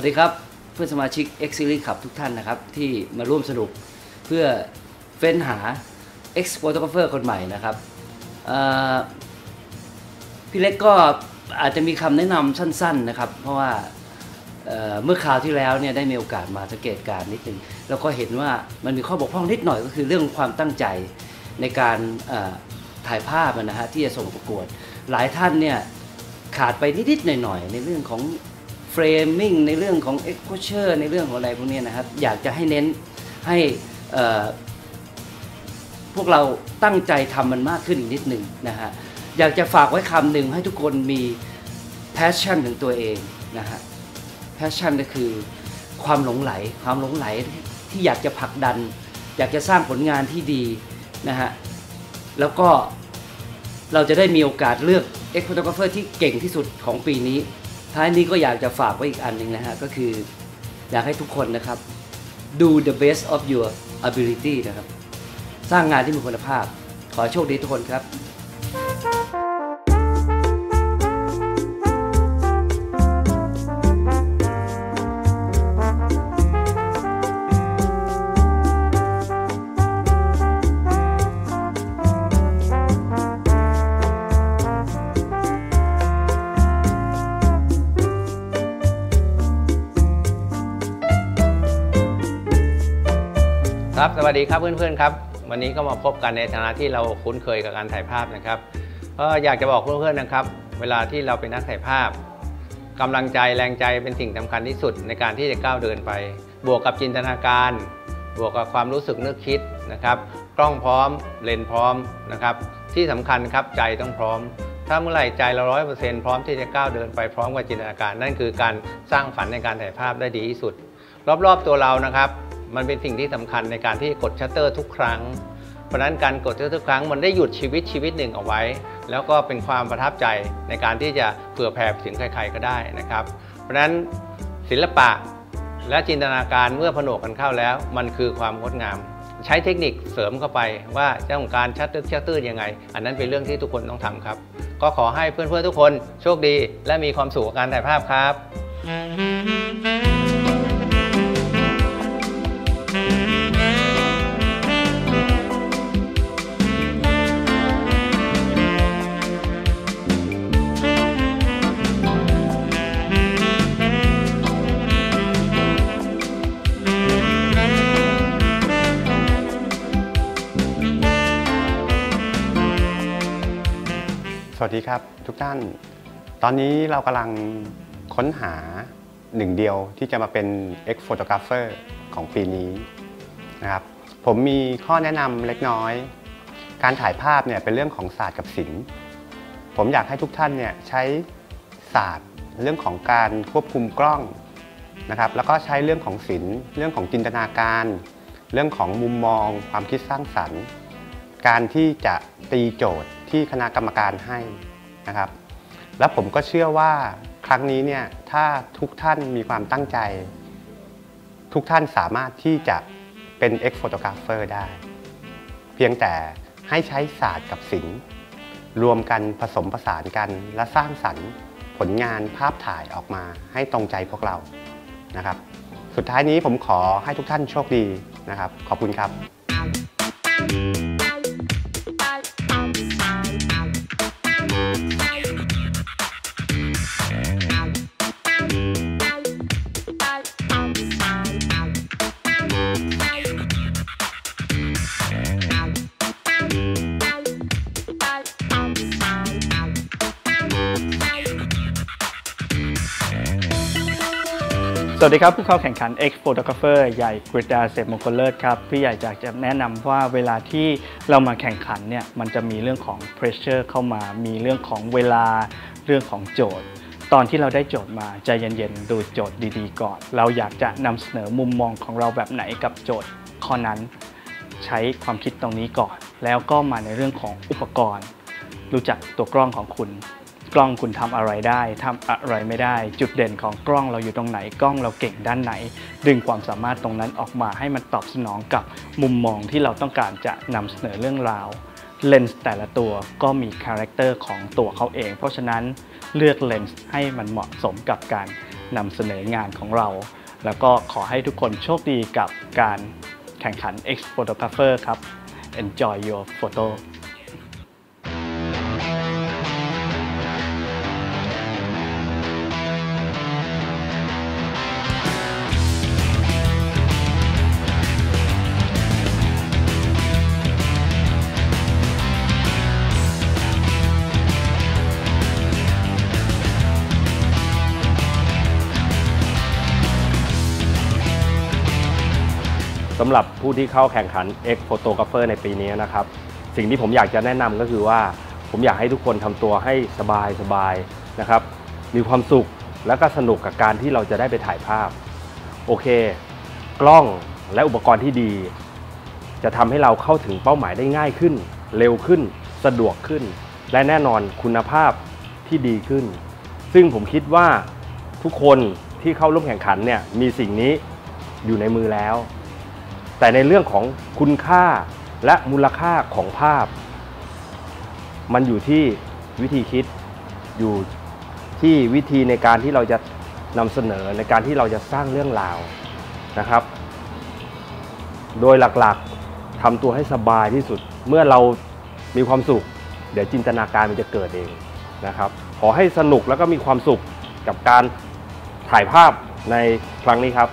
วัสดีครับเพื่อนสมาชิก X Series ขับทุกท่านนะครับ ที่มาร่วมสนุกเพื่อเฟ้นหา X Photographer คนใหม่นะครับพี่เล็กก็อาจจะมีคำแนะนำสั้นๆนะครับ เพราะว่าเเมื่อคราวที่แล้วเนี่ยได้มีโอกาสมาสังเกตการณ์นิดนึงแล้วก็เห็นว่ามันมีข้อบกพร่องนิดหน่อยก็คือเรื่องความตั้งใจในการถ่ายภาพนะฮะที่จะส่งประกวด หลายท่านเนี่ยขาดไปนิดๆหน่อยๆในเรื่องของ รมมิ่งในเรื่องของ exposure ในเรื่องของอะไรพวกนี้นะครับ อยากจะให้เน้นให้พวกเราตั้งใจทำมันมากขึ้นอีกนิดหนึ่งนะฮะอยากจะฝากไว้คำหนึ่งให้ทุกคนมี passion ของตัวเองนะฮะ passion ก็คือความหลงไหล ความหลงไหลที่อยากจะผลักดัน อยากจะสร้างผลงานที่ดีนะฮะแล้วก็เราจะได้มีโอกาสเลือก e x p h o t o g r a p h e r ที่เก่งที่สุดของปีนี้ ท้ายนี้ก็อยากจะฝากไว้อีกอันหนึ่งนะฮะ ก็คืออยากให้ทุกคนนะครับ do the best of your ability นะครับ สร้างงานที่มีคุณภาพ ขอโชคดีทุกคนครับ ครับสวัสดีครับเพื่อนๆครับ วันนี้ก็มาพบกันในฐานะที่เราคุ้นเคยกับการถ่ายภาพนะครับก็อยากจะบอกเพื่อนๆนะครับ เวลาที่เราเป็นนักถ่ายภาพกำลังใจแรงใจเป็นสิ่งสำคัญที่สุดในการที่จะก้าวเดินไป บวกกับจินตนาการ บวกกับความรู้สึกนึกคิดนะครับ กล้องพร้อมเลนส์พร้อมนะครับ ที่สำคัญครับใจต้องพร้อม ถ้าเมื่อไหร่ใจเราร้อยเปอร์เซ็นต์พร้อมที่จะก้าวเดินไปพร้อมกับจินตนาการ นั่นคือการสร้างฝันในการถ่ายภาพได้ดีที่สุด รอบๆตัวเรานะครับ มันเป็นสิ่งที่สำคัญในการที่กดชัตเตอร์ทุกครั้ง เพราะนั้นการกดชัตเตอร์ทุกครั้งมันได้หยุดชีวิตชีวิตหนึ่งเอาไว้ แล้วก็เป็นความประทับใจในการที่จะเผื่อแผ่ถึงใครๆก็ได้นะครับ เพราะนั้นศิลปะและจินตนาการเมื่อผนวกกันเข้าแล้ว มันคือความงดงาม ใช้เทคนิคเสริมเข้าไปว่าจะต้องการชัตเตอร์ชัตเตอร์ยังไง อันนั้นเป็นเรื่องที่ทุกคนต้องทำครับ ก็ขอให้เพื่อนๆทุกคนโชคดี และมีความสุขกับการถ่ายภาพครับ สวัสดีครับทุกท่าน ตอนนี้เรากำลังค้นหาหนึ่งเดียวที่จะมาเป็น X Photographer ของปีนี้นะครับ ผมมีข้อแนะนำเล็กน้อย การถ่ายภาพเนี่ยเป็นเรื่องของศาสตร์กับศิลป์ผมอยากให้ทุกท่านเนี่ยใช้ศาสตร์เรื่องของการควบคุมกล้องนะครับ แล้วก็ใช้เรื่องของศิลป์เรื่องของจินตนาการ เรื่องของมุมมอง ความคิดสร้างสรรค์ การที่จะตีโจทย์ ที่คณะกรรมการให้นะครับ แล้วผมก็เชื่อว่าครั้งนี้เนี่ยถ้าทุกท่านมีความตั้งใจ ทุกท่านสามารถที่จะเป็น X photographer ได้ เพียงแต่ให้ใช้ศาสตร์กับศิลป์รวมกันผสมผสานกันและสร้างสรรค์ผลงานภาพถ่ายออกมาให้ตรงใจพวกเรานะครับ สุดท้ายนี้ผมขอให้ทุกท่านโชคดีนะครับ ขอบคุณครับ สวัสดีครับ ผู้เข้าแข่งขัน X Photographer ใหญ่กฤษดาเสพมงคลเลิศครับ พี่ใหญ่อยากจะแนะนำว่าเวลาที่เรามาแข่งขันเนี่ยมันจะมีเรื่องของ pressure เข้ามา มีเรื่องของเวลาเรื่องของโจทย์ ตอนที่เราได้โจทย์มาใจเย็นๆ ดูโจทย์ดีๆ ก่อน เราอยากจะนำเสนอมุมมองของเราแบบไหนกับโจทย์ข้อนั้นใช้ความคิดตรงนี้ก่อน แล้วก็มาในเรื่องของอุปกรณ์ รู้จักตัวกล้องของคุณ กล้องคุณทำอะไรได้ทำอะไรไม่ได้ จุดเด่นของกล้องเราอยู่ตรงไหน กล้องเราเก่งด้านไหน ดึงความสามารถตรงนั้นออกมาให้มันตอบสนองกับมุมมองที่เราต้องการจะนำเสนอเรื่องราวเลนส์แต่ละตัวก็มีคาแรคเตอร์ของตัวเขาเอง เพราะฉะนั้นเลือกเลนส์ให้มันเหมาะสมกับการนำเสนองานของเรา แล้วก็ขอให้ทุกคนโชคดีกับการแข่งขัน X Photographer ครับ Enjoy your photo ำหรับผู้ที่เข้าแข่งขัน X Photographer ในปีนี้นะครับ สิ่งที่ผมอยากจะแนะนำก็คือว่า ผมอยากให้ทุกคนทำตัวให้สบายสบายนะครับ มีความสุขแล้วก็สนุกกับการที่เราจะได้ไปถ่ายภาพ โอเค กล้องและอุปกรณ์ที่ดี จะทำให้เราเข้าถึงเป้าหมายได้ง่ายขึ้น เร็วขึ้น สะดวกขึ้น และแน่นอนคุณภาพที่ดีขึ้น ซึ่งผมคิดว่าทุกคนที่เข้าร่วมแข่งขันเนี่ยมีสิ่งนี้อยู่ในมือแล้ว แต่ในเรื่องของคุณค่าและมูลค่าของภาพ มันอยู่ที่วิธีคิดอยู่ที่วิธีในการที่เราจะนำเสนอในการที่เราจะสร้างเรื่องราวนะครับ โดยหลักๆทำตัวให้สบายที่สุด เมื่อเรามีความสุข เดี๋ยวจินตนาการมันจะเกิดเองนะครับ ขอให้สนุกแล้วก็มีความสุขกับการถ่ายภาพในครั้งนี้ครับ